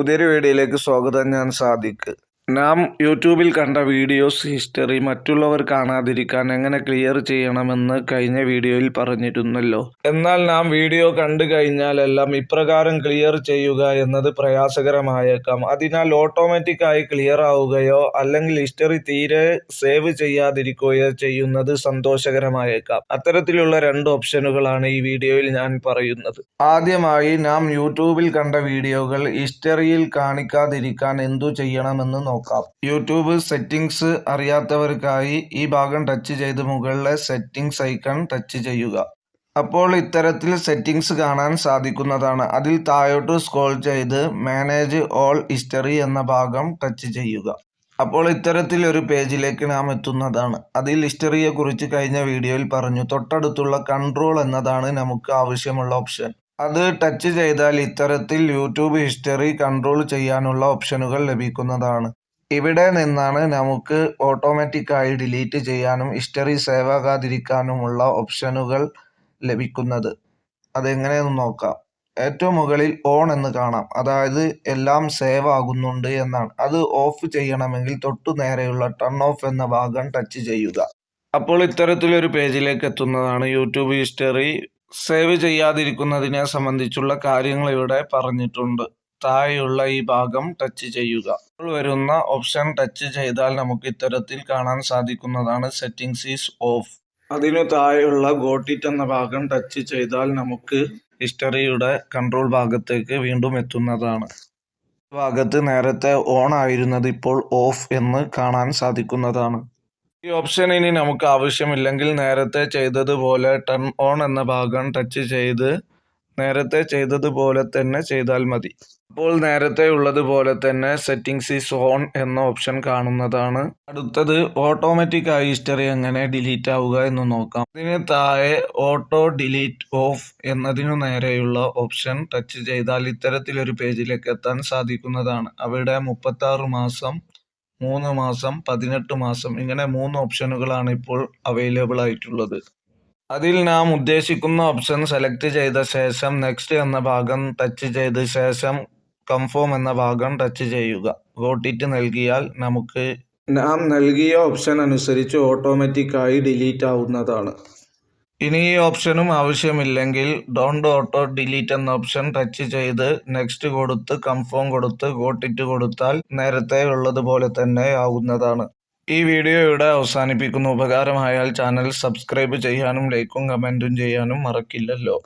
പുതിയൊരു വീഡിയോയിലേക്ക് സ്വാഗതം ഞാൻ സാദിഖ്. നാം യൂട്യൂബിൽ കണ്ട വീഡിയോസ് ഹിസ്റ്ററി മറ്റുള്ളവർ കാണാതിരിക്കാൻ എങ്ങനെ ക്ലിയർ ചെയ്യണമെന്ന് കഴിഞ്ഞ വീഡിയോയിൽ പറഞ്ഞിരുന്നല്ലോ. എന്നാൽ നാം വീഡിയോ കണ്ടു കഴിഞ്ഞാലെല്ലാം ഇപ്രകാരം ക്ലിയർ ചെയ്യുക എന്നത് പ്രയാസകരമായേക്കാം. അതിനാൽ ഓട്ടോമാറ്റിക്കായി ക്ലിയർ ആവുകയോ അല്ലെങ്കിൽ ഹിസ്റ്ററി തീരെ സേവ് ചെയ്യാതിരിക്കുകയോ ചെയ്യുന്നത് സന്തോഷകരമായേക്കാം. അത്തരത്തിലുള്ള രണ്ട് ഓപ്ഷനുകളാണ് ഈ വീഡിയോയിൽ ഞാൻ പറയുന്നത്. ആദ്യമായി നാം യൂട്യൂബിൽ കണ്ട വീഡിയോകൾ ഹിസ്റ്ററിയിൽ കാണിക്കാതിരിക്കാൻ എന്തു ചെയ്യണമെന്ന് നോക്കാം. യൂട്യൂബ് സെറ്റിംഗ്സ് അറിയാത്തവർക്കായി ഈ ഭാഗം ടച്ച് ചെയ്ത് മുകളിലെ സെറ്റിംഗ്സ് ഐക്കൺ ടച്ച് ചെയ്യുക. അപ്പോൾ ഇത്തരത്തിൽ സെറ്റിംഗ്സ് കാണാൻ സാധിക്കുന്നതാണ്. അതിൽ താഴോട്ട് സ്ക്രോൾ ചെയ്ത് മാനേജ് ഓൾ ഹിസ്റ്ററി എന്ന ഭാഗം ടച്ച് ചെയ്യുക. അപ്പോൾ ഇത്തരത്തിൽ ഒരു പേജിലേക്ക് നാം എത്തുന്നതാണ്. അതിൽ ഹിസ്റ്ററിയെ കുറിച്ച് കഴിഞ്ഞ വീഡിയോയിൽ പറഞ്ഞു. തൊട്ടടുത്തുള്ള കൺട്രോൾ എന്നതാണ് നമുക്ക് ആവശ്യമുള്ള ഓപ്ഷൻ. അത് ടച്ച് ചെയ്താൽ ഇത്തരത്തിൽ യൂട്യൂബ് ഹിസ്റ്ററി കൺട്രോൾ ചെയ്യാനുള്ള ഓപ്ഷനുകൾ ലഭിക്കുന്നതാണ്. ഇവിടെ നിന്നാണ് നമുക്ക് ഓട്ടോമാറ്റിക്കായി ഡിലീറ്റ് ചെയ്യാനും ഹിസ്റ്ററി സേവ് ആകാതിരിക്കാനുമുള്ള ഓപ്ഷനുകൾ ലഭിക്കുന്നത്. അതെങ്ങനെയെന്ന് നോക്കാം. ഏറ്റവും മുകളിൽ ഓൺ എന്ന് കാണാം. അതായത് എല്ലാം സേവ് ആകുന്നുണ്ട് എന്നാണ്. അത് ഓഫ് ചെയ്യണമെങ്കിൽ തൊട്ടു നേരെയുള്ള ടൺ ഓഫ് എന്ന ഭാഗം ടച്ച് ചെയ്യുക. അപ്പോൾ ഇത്തരത്തിലൊരു പേജിലേക്ക് എത്തുന്നതാണ് യൂട്യൂബ് ഹിസ്റ്ററി സേവ് ചെയ്യാതിരിക്കുന്നതിനെ സംബന്ധിച്ചുള്ള കാര്യങ്ങൾ ഇവിടെ പറഞ്ഞിട്ടുണ്ട്. താഴെയുള്ള ഈ ഭാഗം ടച്ച് ചെയ്യുക. ഇപ്പോൾ വരുന്ന ഓപ്ഷൻ ടച്ച് ചെയ്താൽ നമുക്ക് ഇത്തരത്തിൽ കാണാൻ സാധിക്കുന്നതാണ് സെറ്റിംഗ്സ് ഈസ് ഓഫ് അതിനു താഴെയുള്ള ഗോട്ടിറ്റ് എന്ന ഭാഗം ടച്ച് ചെയ്താൽ നമുക്ക് ഹിസ്റ്ററിയുടെ കൺട്രോൾ ഭാഗത്തേക്ക് വീണ്ടും എത്തുന്നതാണ്. ഭാഗത്ത് നേരത്തെ ഓൺ ആയിരുന്നത് ഇപ്പോൾ ഓഫ് എന്ന് കാണാൻ സാധിക്കുന്നതാണ്. ഈ ഓപ്ഷൻ ഇനി നമുക്ക് ആവശ്യമില്ലെങ്കിൽ നേരത്തെ ചെയ്തതുപോലെ ടൺ ഓൺ എന്ന ഭാഗം ടച്ച് ചെയ്ത് നേരത്തെ ചെയ്തതുപോലെ തന്നെ ചെയ്താൽ മതി. അപ്പോൾ നേരത്തെ ഉള്ളതുപോലെ തന്നെ സെറ്റിംഗ്സ് ഈസ് ഓൺ എന്ന ഓപ്ഷൻ കാണുന്നതാണ്. അടുത്തത് ഓട്ടോമാറ്റിക് ആയി ഹിസ്റ്ററി എങ്ങനെ ഡിലീറ്റ് ആവുക എന്ന് നോക്കാം. ഇതിന് താഴെ ഓട്ടോ ഡിലീറ്റ് ഓഫ് എന്നതിനു നേരെയുള്ള ഓപ്ഷൻ ടച്ച് ചെയ്താൽ ഇത്തരത്തിലൊരു പേജിലേക്ക് എത്താൻ സാധിക്കുന്നതാണ്. അവിടെ മുപ്പത്തി ആറ് മാസം മൂന്ന് മാസം പതിനെട്ട് മാസം ഇങ്ങനെ മൂന്ന് ഓപ്ഷനുകളാണ് ഇപ്പോൾ അവൈലബിൾ ആയിട്ടുള്ളത്. അതിൽ നാം ഉദ്ദേശിക്കുന്ന ഓപ്ഷൻ സെലക്ട് ചെയ്ത ശേഷം നെക്സ്റ്റ് എന്ന ഭാഗം ടച്ച് ചെയ്ത ശേഷം കൺഫേം എന്ന ഭാഗം ടച്ച് ചെയ്യുക. വോട്ടിറ്റ് നൽകിയാൽ നമുക്ക് നാം നൽകിയ ഓപ്ഷൻ അനുസരിച്ച് ഓട്ടോമാറ്റിക്കായി ഡിലീറ്റ് ആവുന്നതാണ്. ഇനി ഈ ഓപ്ഷനും ആവശ്യമില്ലെങ്കിൽ ഡോണ്ട് ഓട്ടോ ഡിലീറ്റ് എന്ന ഓപ്ഷൻ ടച്ച് ചെയ്ത് നെക്സ്റ്റ് കൊടുത്ത് കൺഫേം കൊടുത്ത് വോട്ടിറ്റ് കൊടുത്താൽ നേരത്തെ ഉള്ളതുപോലെ തന്നെ ആവുന്നതാണ്. ഈ വീഡിയോ ഇവിടെ അവസാനിപ്പിക്കുന്നു. ഉപകാരമായാൽ ചാനൽ സബ്സ്ക്രൈബ് ചെയ്യാനും ലൈക്കും കമന്റും ചെയ്യാനും മറക്കില്ലല്ലോ.